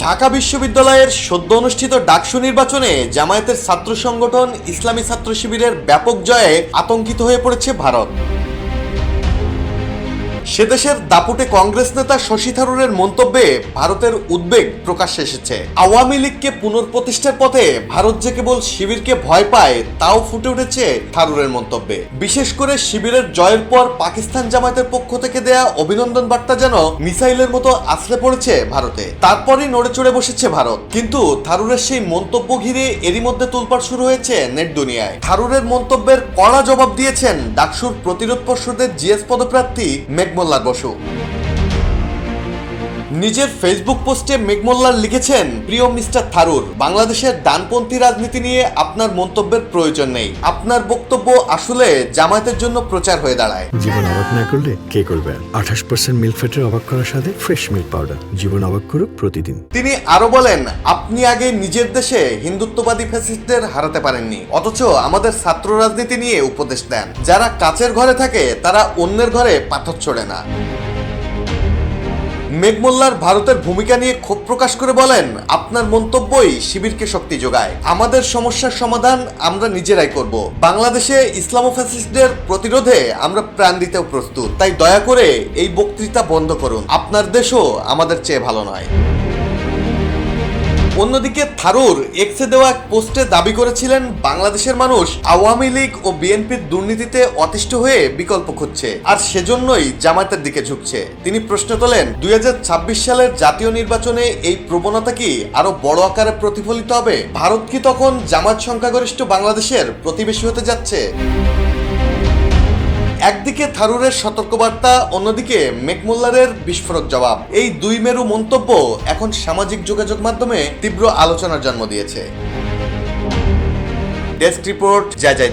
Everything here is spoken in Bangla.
ঢাকা বিশ্ববিদ্যালয়ের সদ্য অনুষ্ঠিত ডাকসু নির্বাচনে জামায়াতের ছাত্র সংগঠন ইসলামী ছাত্র শিবিরের ব্যাপক জয়ে আতঙ্কিত হয়ে পড়েছে ভারত। সেদেশের দাপুটে কংগ্রেস নেতা শশী থারুরের মন্তব্যে ভারতের উদ্বেগ প্রকাশ্যে এসেছে। আওয়ামী লীগকে পুনঃপ্রতিষ্ঠার পথে ভারত যে কেবল শিবিরকে ভয় পায়, তাও ফুটে উঠেছে থারুরের মন্তব্যে। বিশেষ করে শিবিরের জয়ের পর পাকিস্তান জামায়াতের পক্ষ থেকে দেয়া অভিনন্দন বার্তা যেন মিসাইলের মতো আছড়ে পড়েছে ভারতে। তারপরই নড়ে চড়ে বসেছে ভারত। কিন্তু থারুরের সেই মন্তব্য ঘিরে এরই মধ্যে তোলপাড় শুরু হয়েছে নেট দুনিয়ায়। থারুরের মন্তব্যের কড়া জবাব দিয়েছেন ডাকসুর প্রতিরোধ পর্ষদের জিএস পদপ্রার্থী মেঘমোল্লার বসু নিজের ফেসবুক পোস্টে মেঘমোল্লার লিখেছেন প্রিয় মিস্টার থারুর বাংলাদেশের ডানপন্থী রাজনীতি নিয়ে আপনার মন্তব্যের প্রয়োজন নেই। আপনার বক্তব্য আসলে জামায়াতের জন্য প্রচার হয়ে দাঁড়ায়। জীবন অবাক না করলে কে করবে? আঠাশ পার্সেন্ট মিল্ক ফ্যাটের অবাক করার সাথে ফ্রেশ মিল্ক পাউডার জীবন অবাক করুক প্রতিদিন। তিনি আরও বলেন আপনি আগে নিজের দেশে হিন্দুত্ববাদী ফ্যাসিস্টদের হারাতে পারেননি। অথচ আমাদের ছাত্র রাজনীতি নিয়ে উপদেশ দেন। যারা কাচের ঘরে থাকে তারা অন্যের ঘরে পাথর ছোড়ে না। মেঘমোল্লার ভারতের ভূমিকা নিয়ে ক্ষোভ প্রকাশ করে বলেন, আপনার মন্তব্যই শিবিরকে শক্তি যোগায়। আমাদের সমস্যার সমাধান আমরা নিজেরাই করব। বাংলাদেশে ইসলামোফ্যাসিস্টদের প্রতিরোধে আমরা প্রাণ দিতেও প্রস্তুত। তাই দয়া করে এই বক্তৃতা বন্ধ করুন। আপনার দেশও আমাদের চেয়ে ভালো নয়। অন্যদিকে থারুর এক্সে দেওয়া এক পোস্টে দাবি করেছিলেন, বাংলাদেশের মানুষ আওয়ামী লীগ ও বিএনপির দুর্নীতিতে অতিষ্ঠ হয়ে বিকল্প খুঁজছে আর সেজন্যই জামায়াতের দিকে ঝুঁকছে। তিনি প্রশ্ন তোলেন, দুই হাজার ছাব্বিশ সালের জাতীয় নির্বাচনে এই প্রবণতা কি আরও বড় আকারে প্রতিফলিত হবে? ভারত কি তখন জামাত সংখ্যাগরিষ্ঠ বাংলাদেশের প্রতিবেশী হতে যাচ্ছে? একদিকে থারুরের সতর্কবার্তা, অন্যদিকে মেকমুল্লারের বিস্ফোরক জবাব। এই দুই মেরু মন্তব্য এখন সামাজিক যোগাযোগ মাধ্যমে তীব্র আলোচনার জন্ম দিয়েছে। ডেস্ক রিপোর্ট যা যায়